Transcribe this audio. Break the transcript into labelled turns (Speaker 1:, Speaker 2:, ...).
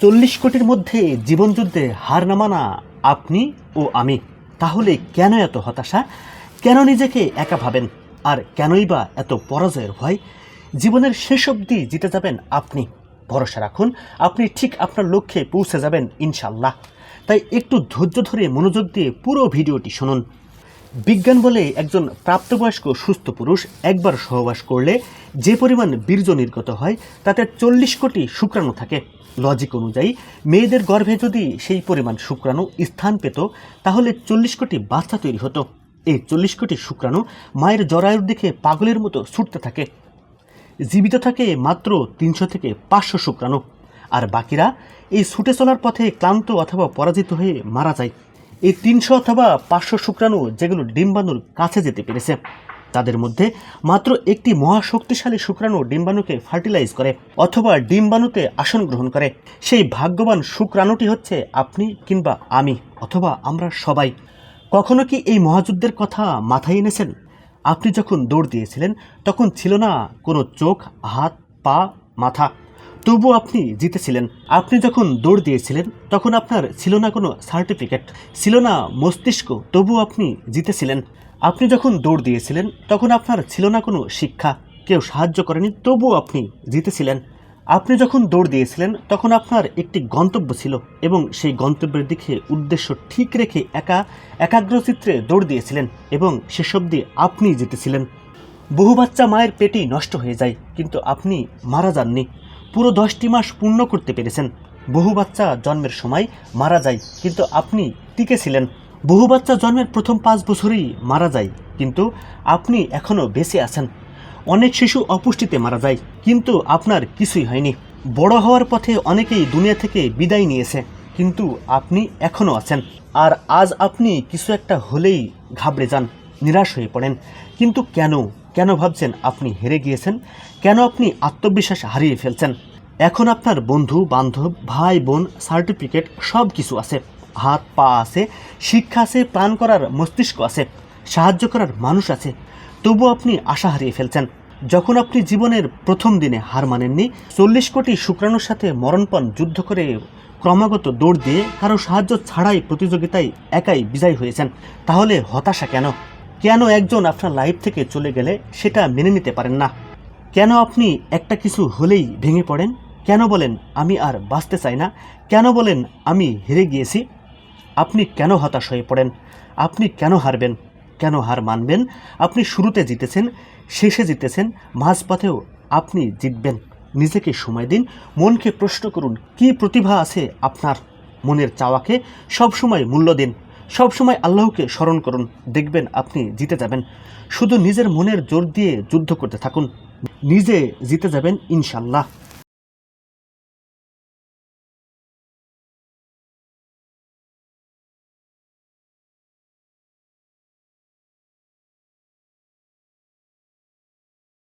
Speaker 1: চল্লিশ কোটির মধ্যে জীবনযুদ্ধে হার না মানা আপনি ও আমি। তাহলে কেন এত হতাশা? কেন নিজেকে একা ভাবেন? আর কেনই বা এত পরাজয়ের ভয়? জীবনের শেষ অবধি জিতে যাবেন আপনি। ভরসা রাখুন, আপনি ঠিক আপনার লক্ষ্যে পৌঁছে যাবেন ইনশাল্লাহ তাই একটু ধৈর্য ধরে মনোযোগ দিয়ে পুরো ভিডিওটি শুনুন। বিজ্ঞান বলে একজন প্রাপ্তবয়স্ক সুস্থ পুরুষ একবার সহবাস করলে যে পরিমাণ বীর্য নির্গত হয়, তাতে চল্লিশ কোটি শুক্রাণু থাকে। লজিক অনুযায়ী, মেয়েদের গর্ভে যদি সেই পরিমাণ শুক্রাণু স্থান পেত, তাহলে চল্লিশ কোটি বাচ্চা তৈরি হতো। এই চল্লিশ কোটি শুক্রাণু মায়ের জরায়ুর দিকে পাগলের মতো ছুটতে থাকে। জীবিত থাকে মাত্র তিনশো থেকে পাঁচশো শুক্রাণু। আর বাকিরা এই ছুটে চলার পথে ক্লান্ত অথবা পরাজিত হয়ে মারা যায়। এই তিনশো অথবা পাঁচশো শুক্রাণু যেগুলো ডিম্বাণুর কাছে যেতে পেরেছে, তাদের মধ্যে মাত্র একটি মহাশক্তিশালী শুক্রাণু ডিম্বাণুকে ফার্টিলাইজ করে অথবা ডিম্বাণুতে আসন গ্রহণ করে। সেই ভাগ্যবান শুক্রাণুটি হচ্ছে আপনি কিংবা আমি অথবা আমরা সবাই। কখনো কি এই মহাযুদ্ধের কথা মাথায় এনেছেন? আপনি যখন দৌড় দিয়েছিলেন, তখন ছিল না কোনো চোখ, হাত, পা, মাথা। তবু আপনি জিতেছিলেন। আপনি যখন দৌড় দিয়েছিলেন, তখন আপনার ছিল না কোনো সার্টিফিকেট ছিল না মস্তিষ্ক, তবু আপনি জিতেছিলেন। আপনি যখন দৌড় দিয়েছিলেন, তখন আপনার ছিল না কোনো শিক্ষা, কেউ সাহায্য করেনি তবুও আপনি জিতেছিলেন। আপনি যখন দৌড় দিয়েছিলেন, তখন আপনার একটি গন্তব্য ছিল এবং সেই গন্তব্যের দিকে উদ্দেশ্য ঠিক রেখে একা একাগ্রচিত্রে দৌড় দিয়েছিলেন এবং শেষ অবধি আপনি জিতেছিলেন। বহু বাচ্চা মায়ের পেটেই নষ্ট হয়ে যায়, কিন্তু আপনি মারা যাননি। পুরো দশটি মাস পূর্ণ করতে পেরেছেন। বহু বাচ্চা জন্মের সময় মারা যায়, কিন্তু আপনি টিকে ছিলেন। বহু বাচ্চা জন্মের প্রথম পাঁচ বছরেই মারা যায়, কিন্তু আপনি এখনও বেঁচে আছেন। অনেক শিশু অপুষ্টিতে মারা যায়, কিন্তু আপনার কিছুই হয়নি। বড় হওয়ার পথে অনেকেই দুনিয়া থেকে বিদায় নিয়েছে, কিন্তু আপনি এখনও আছেন। আর আজ আপনি কিছু একটা হলেই ঘাবড়ে যান, নিরাশ হয়ে পড়েন। কিন্তু কেন কেন ভাবছেন আপনি হেরে গিয়েছেন? কেন আপনি আত্মবিশ্বাস হারিয়ে ফেলছেন? এখন আপনার বন্ধু, বান্ধব, ভাই, বোন সার্টিফিকেট সব কিছু আছে। হাত, পা আছে, শিক্ষা আছে, প্রাণ করার মস্তিষ্ক আছে, সাহায্য করার মানুষ আছে। তবু আপনি আশা হারিয়ে ফেলছেন। যখন আপনি জীবনের প্রথম দিনে হার মানেননি, চল্লিশ কোটি শুক্রাণুর সাথে মরণপণ যুদ্ধ করে ক্রমাগত দৌড় দিয়ে কারও সাহায্য ছাড়াই প্রতিযোগিতায় একাই বিজয় হয়েছেন, তাহলে হতাশা কেন? কেন একজন আপনার লাইফ থেকে চলে গেলে সেটা মেনে নিতে পারেন না? কেন আপনি একটা কিছু হলেই ভেঙে পড়েন? কেন বলেন, আমি আর বাঁচতে চাই না কেন বলেন, আমি হেরে গিয়েছি আপনি কেন হতাশ হয়ে পড়েন? আপনি কেন হারবেন? কেন হার মানবেন? আপনি শুরুতে জিতেছেন, শেষে জিতেছেন, মাঝপথেও আপনি জিতবেন। নিজেকে সময় দিন, মনকে প্রশ্ন করুন, কি প্রতিভা আছে আপনার? মনের চাওয়াকে সবসময় মূল্য দিন। সবসময় আল্লাহকে স্মরণ করুন, দেখবেন আপনি জিতে যাবেন। শুধু নিজের মনের জোর দিয়ে যুদ্ধ করতে থাকুন, নিজে জিতে যাবেন ইনশাল্লাহ